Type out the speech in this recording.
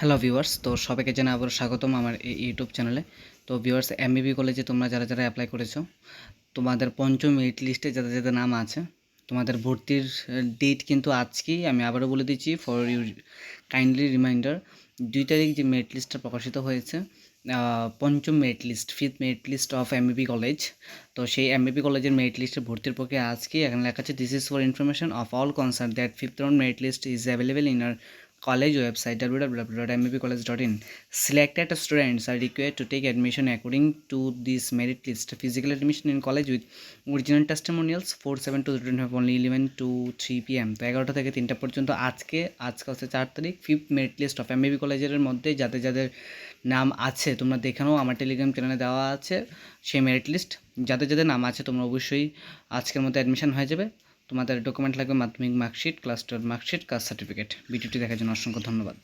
Hello viewers তো সবাইকে জানাই আবার স্বাগতম আমার এই ইউটিউব চ্যানেলে তো ভিউয়ার্স এমবিবি কলেজে তোমরা যারা যারা অ্যাপ্লাই করেছ, তোমাদের পঞ্চম মেরিট লিস্টে যাদের যাদের নাম আছে, তোমাদের ভর্তির ডেট কিন্তু আজকেই আমি আবারও বলে দিচ্ছি ফর ইউ কাইন্ডলি রিমাইন্ডার দুই তারিখ যে মেরিট লিস্টটা প্রকাশিত হয়েছে পঞ্চম merit list fifth merit list of M B B college তো সেই এমবিবি কলেজের মেরিট লিস্টের ভর্তির পক্ষে আজকে এখানে লেখা আছে this is for information of all concern that fifth round merit list is available in our college website W W W dot M B college dot in selected students are require to take admission according to this merit list physical admission in college with original testimonials four seven two twenty five only eleven to three P M তো এগারোটা থেকে তিনটা পর্যন্ত আজকে আজকে হচ্ছে চার তারিখ fifth merit list of M B কলেজের মধ্যে যাদের যাদের নাম আছে, তোমরা দেখানো আমার টেলিগ্রাম চ্যানেলে দেওয়া আছে সেই মেরিট লিস্ট যাদের যাদের নাম আছে, তোমরা অবশ্যই আজকের মধ্যে অ্যাডমিশন হয়ে যাবে। তোমাদের ডকুমেন্ট লাগবে মাধ্যমিক marksheet class twelve marksheet caste certificate ভিডিওটি দেখার জন্য অসংখ্য ধন্যবাদ।